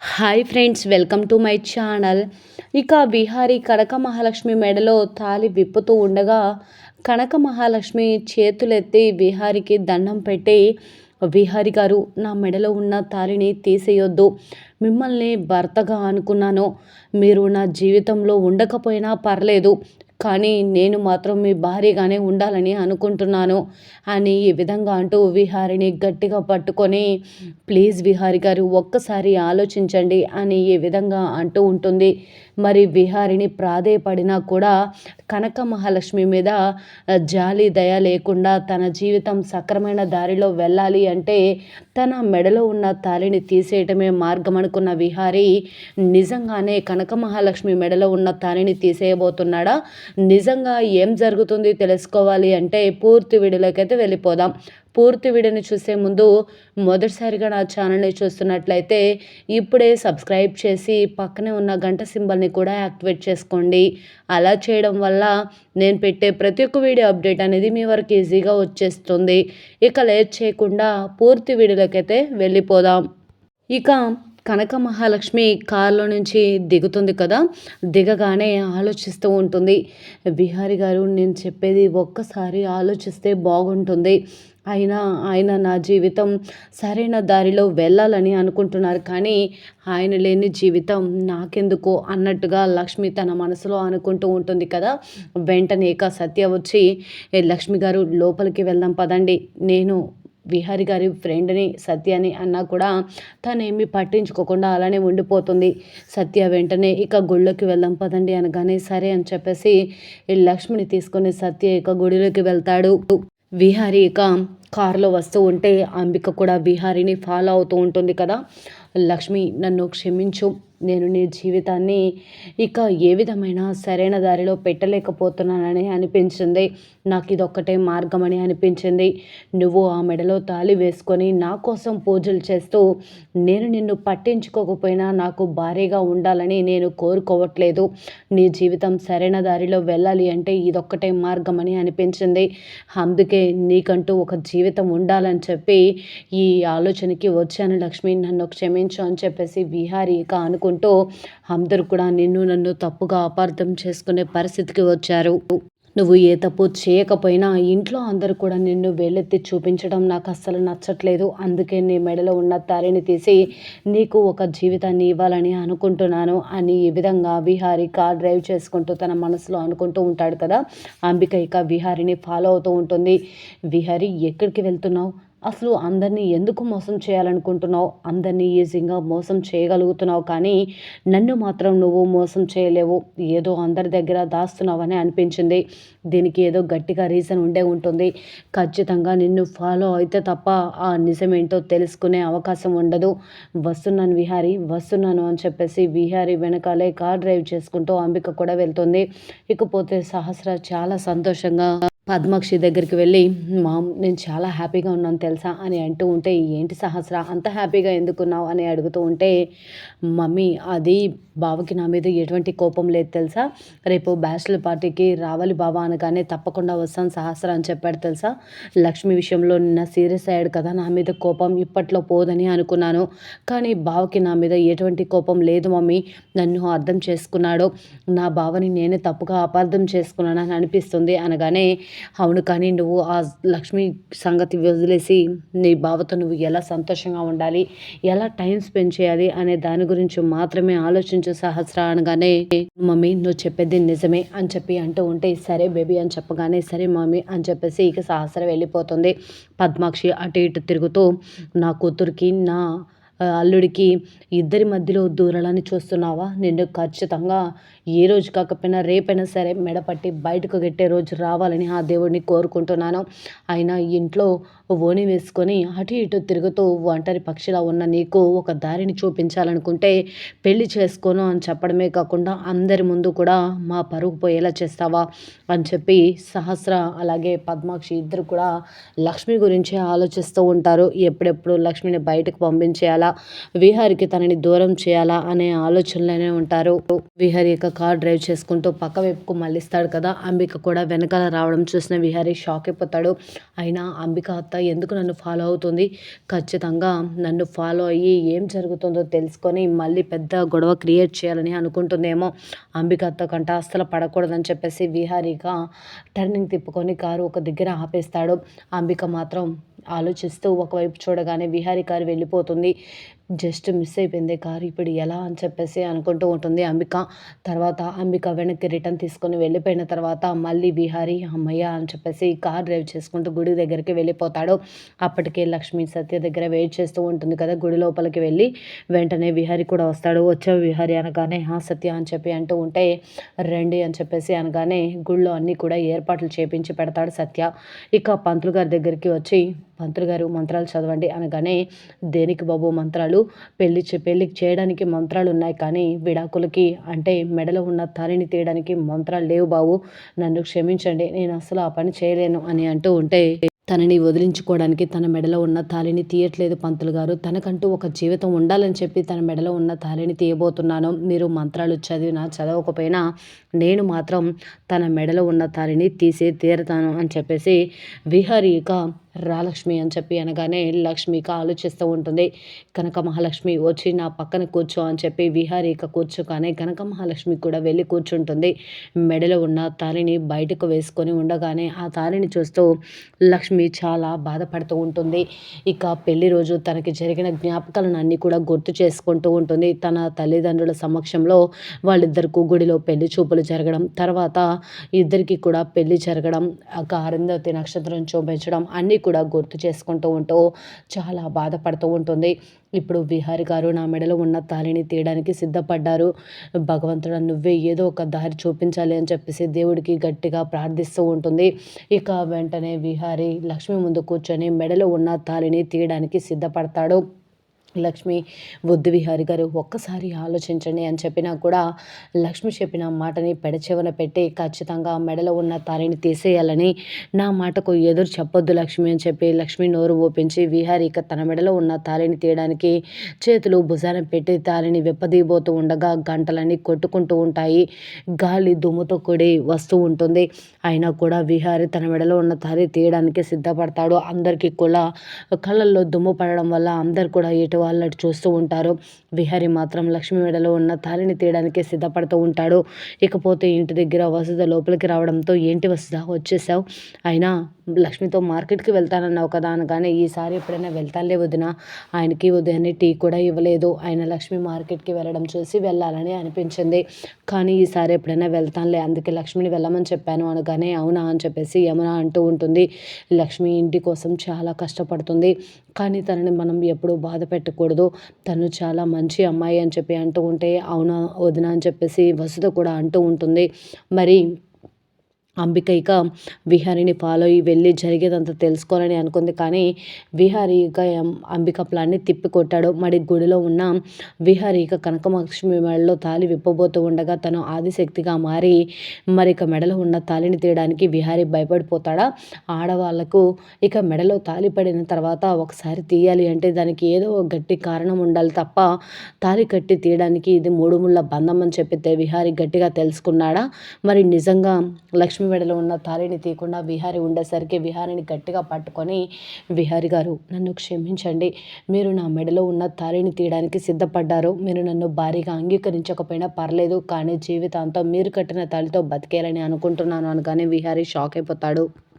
Hi friends welcome to my channel. ఇక బీహారీ కనక మహాలక్ష్మి మెడలో తాలి విప్పుతూ ఉండగా కనక మహాలక్ష్మి చేతులెత్తి బీహారీకి దండం పెట్టి విహారి గారు నా మెడలో ఉన్న తాలిని తీసేయొద్దు. మిమ్మల్ని భర్తగా అనుకున్నాను. మీరు నా జీవితంలో ఉండకపోయినా పర్లేదు. కానీ నేను మాత్రం మీ భార్యగానే ఉండాలని అనుకుంటున్నాను అని ఈ విధంగా అంటూ విహారిని గట్టిగా పట్టుకొని ప్లీజ్ విహారి గారు ఒక్కసారి ఆలోచించండి అని ఈ విధంగా అంటూ ఉంటుంది. మరి విహారిని ప్రాధేయపడినా కూడా కనక మహాలక్ష్మి మీద జాలి దయ లేకుండా తన జీవితం సక్రమైన దారిలో వెళ్ళాలి అంటే తన మెడలో ఉన్న తాలిని తీసేయటమే మార్గం అనుకున్న విహారి నిజంగానే కనక మహాలక్ష్మి మెడలో ఉన్న తాలిని తీసేయబోతున్నాడా? నిజంగా ఏం జరుగుతుంది తెలుసుకోవాలి అంటే పూర్తి వీడియోలోకైతే వెళ్ళిపోదాం. పూర్తి వీడియోని చూసే ముందు మొదటిసారిగా నా ఛానల్ని చూస్తున్నట్లయితే ఇప్పుడే సబ్స్క్రైబ్ చేసి పక్కనే ఉన్న గంట సింబల్ని కూడా యాక్టివేట్ చేసుకోండి. అలా చేయడం వల్ల నేను పెట్టే ప్రతి ఒక్క వీడియో అప్డేట్ అనేది మీ వరకు ఈజీగా వచ్చేస్తుంది. ఇక లేట్ చేయకుండా పూర్తి వీడియోలోకైతే వెళ్ళిపోదాం. ఇక కనక మహాలక్ష్మి కారులో నుంచి దిగుతుంది కదా దిగగానే ఆలోచిస్తూ ఉంటుంది. బిహారీ గారు నేను చెప్పేది ఒక్కసారి ఆలోచిస్తే బాగుంటుంది. అయినా ఆయన నా జీవితం సరైన దారిలో వెళ్ళాలని అనుకుంటున్నారు కానీ ఆయన లేని జీవితం నాకెందుకో అన్నట్టుగా లక్ష్మి తన మనసులో అనుకుంటూ ఉంటుంది కదా. వెంటనే ఇక సత్య వచ్చి లక్ష్మి గారు లోపలికి వెళ్దాం పదండి. నేను విహారి గారి ఫ్రెండ్ని సత్యని అన్నా కూడా తనేమి పట్టించుకోకుండా అలానే ఉండిపోతుంది. సత్య వెంటనే ఇక గుళ్ళోకి వెళ్దాం పదండి అనగానే సరే అని చెప్పేసి లక్ష్మిని తీసుకొని సత్య ఇక గుడిలోకి వెళ్తాడు. విహారి ఇక కారులో వస్తూ ఉంటే అంబిక కూడా విహారిని ఫాలో అవుతూ ఉంటుంది కదా. లక్ష్మి నన్ను క్షమించు. నేను నీ జీవితాన్ని ఇక ఏ విధమైన సరైన దారిలో పెట్టలేకపోతున్నానని అనిపించింది. నాకు ఇదొక్కటే మార్గం అని అనిపించింది. నువ్వు ఆ మెడలో తాళి వేసుకొని నా కోసం పూజలు చేస్తూ నేను నిన్ను పట్టించుకోకపోయినా నాకు భారీగా ఉండాలని నేను కోరుకోవట్లేదు. నీ జీవితం సరైన దారిలో వెళ్ళాలి అంటే ఇదొక్కటే మార్గం అని అనిపించింది. అందుకే నీకంటూ ఒక జీవితం ఉండాలని చెప్పి ఈ ఆలోచనకి వచ్చాను లక్ష్మి. నన్ను క్షమించు అని చెప్పేసి విహారీ ఇక చేసుకుంటూ అందరూ కూడా నిన్ను నన్ను తప్పుగా అపార్థం చేసుకునే పరిస్థితికి వచ్చారు. నువ్వు ఏ తప్పు చేయకపోయినా ఇంట్లో అందరూ కూడా నిన్ను వేలెత్తి చూపించడం నాకు అస్సలు నచ్చట్లేదు. అందుకే నీ మెడలో ఉన్న తారిని తీసి నీకు ఒక జీవితాన్ని ఇవ్వాలని అనుకుంటున్నాను అని ఈ విధంగా విహారి కార్ డ్రైవ్ చేసుకుంటూ తన మనసులో అనుకుంటూ ఉంటాడు కదా. అంబిక ఇక విహారిని ఫాలో అవుతూ ఉంటుంది. విహారి ఎక్కడికి వెళ్తున్నావు? అసలు అందరినీ ఎందుకు మోసం చేయాలనుకుంటున్నావు? అందరినీ ఈజీగా మోసం చేయగలుగుతున్నావు కానీ నన్ను మాత్రం నువ్వు మోసం చేయలేవు. ఏదో అందరి దగ్గర దాస్తున్నావని అనిపించింది. దీనికి ఏదో గట్టిగా రీజన్ ఉండే ఉంటుంది. ఖచ్చితంగా నిన్ను ఫాలో అయితే తప్ప ఆ నిజమేంటో తెలుసుకునే అవకాశం ఉండదు. వస్తున్నాను విహారీ వస్తున్నాను అని చెప్పేసి విహారీ వెనకాలే కార్ డ్రైవ్ చేసుకుంటూ అంబిక కూడా వెళ్తుంది. ఇకపోతే సహస్ర చాలా సంతోషంగా పద్మాక్షి దగ్గరికి వెళ్ళి మామ్ నేను చాలా హ్యాపీగా ఉన్నాను తెలుసా? అని అంటూ ఉంటే ఏంటి సహస్ర అంత హ్యాపీగా ఎందుకున్నావు అని అడుగుతూ ఉంటే మమ్మీ అది బావకి నా మీద ఎటువంటి కోపం లేదు తెలుసా? రేపు బ్యాచులర్ పార్టీకి రావాలి బావా అనగానే తప్పకుండా వస్తాను సహస్ర అని చెప్పాడు తెలుసా? లక్ష్మి విషయంలో నిన్న సీరియస్ అయ్యాడు కదా నా మీద కోపం ఇప్పట్లో పోదని అనుకున్నాను. కానీ బావకి నా మీద ఎటువంటి కోపం లేదు మమ్మీ. నన్ను అర్థం చేసుకున్నాడు. నా బావని నేనే తప్పుగా అపార్థం చేసుకున్నానని అనిపిస్తుంది అనగానే అవును కానీ నువ్వు ఆ లక్ష్మి సంగతి వదిలేసి నీ బావతో నువ్వు ఎలా సంతోషంగా ఉండాలి ఎలా టైం స్పెండ్ చేయాలి అనే దాని గురించి మాత్రమే ఆలోచించు సహస్ర అనగానే మమ్మీ నువ్వు చెప్పేది నిజమే అని చెప్పి అంటూ ఉంటే సరే బేబీ అని చెప్పగానే సరే మమ్మీ అని చెప్పేసి ఇక సహస్ర వెళ్ళిపోతుంది. పద్మాక్షి అటు ఇటు తిరుగుతూ నా కూతురికి నా అల్లుడికి ఇద్దరి మధ్యలో దూరాలని చూస్తున్నావా? నిన్ను ఖచ్చితంగా ఏ రోజు కాకపోయినా రేపైనా సరే మెడపట్టి బయటకు గెట్టే రోజు రావాలని ఆ దేవుడిని కోరుకుంటున్నాను. ఆయన ఇంట్లో ఓని వేసుకొని అటు ఇటు తిరుగుతూ ఒంటరి పక్షిలా ఉన్న నీకు ఒక దారిని చూపించాలనుకుంటే పెళ్ళి చేసుకోను అని చెప్పడమే కాకుండా అందరి ముందు కూడా మా పరుగు పోయేలా చేస్తావా అని చెప్పి సహస్ర అలాగే పద్మాక్షి ఇద్దరు కూడా లక్ష్మి గురించి ఆలోచిస్తూ ఉంటారు. ఎప్పుడెప్పుడు లక్ష్మిని బయటకు పంపించేయాలా? విహారికి తనని దూరం చేయాలా? అనే ఆలోచనలోనే ఉంటారు. విహారి యొక్క కార్ డ్రైవ్ చేసుకుంటూ పక్క వైపుకు మళ్ళిస్తాడు కదా. అంబిక కూడా వెనకాల రావడం చూసిన విహారీ షాక్ అయిపోతాడు. అయినా అంబిక అత్త ఎందుకు నన్ను ఫాలో అవుతుంది? ఖచ్చితంగా నన్ను ఫాలో అయ్యి ఏం జరుగుతుందో తెలుసుకొని మళ్ళీ పెద్ద గొడవ క్రియేట్ చేయాలని అనుకుంటుందేమో. అంబికతో కంట అస్సలు పడకూడదని చెప్పేసి విహారీగా టర్నింగ్ తిప్పుకొని కారు ఒక దగ్గర ఆపేస్తాడు. అంబిక మాత్రం ఆలోచిస్తూ ఒకవైపు చూడగానే విహారీ కారు వెళ్ళిపోతుంది. జస్ట్ మిస్ అయిపోయింది కారు ఇప్పుడు ఎలా అని చెప్పేసి అనుకుంటూ ఉంటుంది అంబిక. తర్వాత అంబిక వెనక్కి రిటర్న్ తీసుకొని వెళ్ళిపోయిన తర్వాత మళ్ళీ విహారి అమ్మయ్య అని చెప్పేసి కార్ డ్రైవ్ చేసుకుంటూ గుడి దగ్గరికి వెళ్ళిపోతాడు. అప్పటికే లక్ష్మి సత్య దగ్గర వెయిట్ చేస్తూ ఉంటుంది కదా గుడి లోపలికి వెళ్ళి. వెంటనే విహారీ కూడా వస్తాడు. వచ్చే విహారీ అనగానే హా సత్య అని చెప్పి అంటూ ఉంటే రండి అని చెప్పేసి అనగానే గుళ్ళో అన్నీ కూడా ఏర్పాట్లు చేపించి పెడతాడు సత్య. ఇక పంతులు గారి దగ్గరికి వచ్చి పంతులు గారు మంత్రాలు చదవండి అనగానే దేనికి బాబు మంత్రాలు? పెళ్ళి పెళ్ళికి చేయడానికి మంత్రాలు ఉన్నాయి కానీ విడాకులకి అంటే మెడలో ఉన్న తాలిని తీయడానికి మంత్రాలు లేవు బాబు. నన్ను క్షమించండి నేను అసలు ఆ పని చేయలేను అని అంటూ ఉంటే తనని వదిలించుకోవడానికి తన మెడలో ఉన్న తాలిని తీయట్లేదు పంతులు గారు. తనకంటూ ఒక జీవితం ఉండాలని చెప్పి తన మెడలో ఉన్న తాలిని తీయబోతున్నాను. మీరు మంత్రాలు చదివినా చదవకపోయినా నేను మాత్రం తన మెడలో ఉన్న తాలిని తీసే తీరతాను అని చెప్పేసి రా రాలక్ష్మి అని చెప్పి అనగానే లక్ష్మిక ఆలోచిస్తూ ఉంటుంది కనక మహాలక్ష్మి వచ్చి నా పక్కన కూర్చో అని చెప్పి విహారీక కూర్చోగానే కనక మహాలక్ష్మి కూడా వెళ్ళి కూర్చుంటుంది. మెడలో ఉన్న తాలిని బయటకు వేసుకొని ఉండగానే ఆ తాలిని చూస్తూ లక్ష్మి చాలా బాధపడుతూ ఉంటుంది. ఇక పెళ్ళి రోజు తనకి జరిగిన జ్ఞాపకాలను అన్నీ కూడా గుర్తు చేసుకుంటూ ఉంటుంది. తన తల్లిదండ్రుల సమక్షంలో వాళ్ళిద్దరికీ గుడిలో పెళ్ళి చూపులు జరగడం తర్వాత ఇద్దరికి కూడా పెళ్ళి జరగడం ఒక అరుంధతి నక్షత్రం చూపించడం అన్నీ కూడా కూడా గుర్తు చేసుకుంటూ ఉంటూ చాలా బాధపడుతూ ఉంటుంది. ఇప్పుడు విహారి గారు నా మెడలో ఉన్న తాళిని తీయడానికి సిద్ధపడ్డారు. భగవంతుడు నువ్వే ఏదో ఒక దారి చూపించాలి అని చెప్పేసి దేవుడికి గట్టిగా ప్రార్థిస్తూ ఉంటుంది. ఇక వెంటనే విహారి లక్ష్మి ముందు కూర్చొని మెడలో ఉన్న తాళిని తీయడానికి సిద్ధపడతాడు. లక్ష్మి వద్దు విహారి గారు ఒక్కసారి ఆలోచించండి అని చెప్పినా కూడా లక్ష్మి చెప్పిన మాటని పెడచెవన పెట్టి ఖచ్చితంగా మెడలో ఉన్న తారిని తీసేయాలని నా మాటకు ఎదురు చెప్పొద్దు లక్ష్మి అని చెప్పి లక్ష్మి నోరు ఓపించి విహారిక తన మెడలో ఉన్న తారిని తీయడానికి చేతులు భుజాన పెట్టి తారిని విప్పదీయబోతూ ఉండగా గంటలన్నీ కొట్టుకుంటూ ఉంటాయి. గాలి దుమ్ముతో కూడి వస్తూ ఉంటుంది. అయినా కూడా విహారి తన మెడలో ఉన్న తారి తీయడానికి సిద్ధపడతాడు. అందరికీ కూడా కళ్ళల్లో దుమ్ము పడడం వల్ల అందరు కూడా ఎటు వాళ్ళని చూస్తూ ఉంటారు. విహారి మాత్రం లక్ష్మి మెడలో ఉన్న తాలిని తీయడానికి సిద్ధపడుతూ ఉంటాడు. ఇకపోతే ఇంటి దగ్గర వసుధ లోపలికి రావడంతో ఏంటి వసుధ? వచ్చేసావు? అయినా లక్ష్మితో మార్కెట్కి వెళ్తానన్నావు కదా అనగానే ఈసారి ఎప్పుడైనా వెళ్తానులే వదిన ఆయనకి ఉదయాన్నే టీ కూడా ఇవ్వలేదు. ఆయన లక్ష్మి మార్కెట్కి వెళ్ళడం చూసి వెళ్ళాలని అనిపించింది. కానీ ఈసారి ఎప్పుడైనా వెళ్తానులే అందుకే లక్ష్మిని వెళ్ళమని చెప్పాను అనగానే అవునా అని చెప్పేసి యమున అంటూ ఉంటుంది. లక్ష్మి ఇంటి కోసం చాలా కష్టపడుతుంది. కానీ తనని మనం ఎప్పుడూ బాధ పెట్టకూడదు. తను చాలా మంచి అమ్మాయి అని చెప్పి అంటూ ఉంటే అవునా వదిన అని చెప్పేసి వసుధ కూడా అంటూ ఉంటుంది. మరి అంబిక ఇక విహారిని ఫాలో అయ్యి వెళ్ళి జరిగేదంతా తెలుసుకోవాలని అనుకుంది. కానీ విహారి ఇక అంబిక ప్లాన్ని తిప్పికొట్టాడు. మరి గుడిలో ఉన్న విహారి ఇక కనకలక్ష్మి మెడలో తాలి విప్పబోతూ ఉండగా తను ఆదిశక్తిగా మారి మరి ఇక మెడలో ఉన్న తాలిని తీయడానికి విహారి భయపడిపోతాడా? ఆడవాళ్ళకు ఇక మెడలో తాలి పడిన తర్వాత ఒకసారి తీయాలి అంటే దానికి ఏదో గట్టి కారణం ఉండాలి తప్ప తాలి కట్టి తీయడానికి ఇది మూడు ముళ్ళ బంధం అని చెప్పితే విహారి గట్టిగా తెలుసుకున్నాడా? మరి నిజంగా లక్ష్మి మెడలో ఉన్న తాళిని తీయకుండా విహారి ఉండేసరికి విహారిని గట్టిగా పట్టుకొని విహారి గారు నన్ను క్షమించండి. మీరు నా మెడలో ఉన్న తాళిని తీయడానికి సిద్ధపడ్డారు. మీరు నన్ను భారీగా అంగీకరించకపోయినా పర్లేదు కానీ జీవితాంతం మీరు కట్టిన తాళితో బతికేయాలని అనుకుంటున్నాను అనగానే విహారి షాక్ అయిపోతాడు.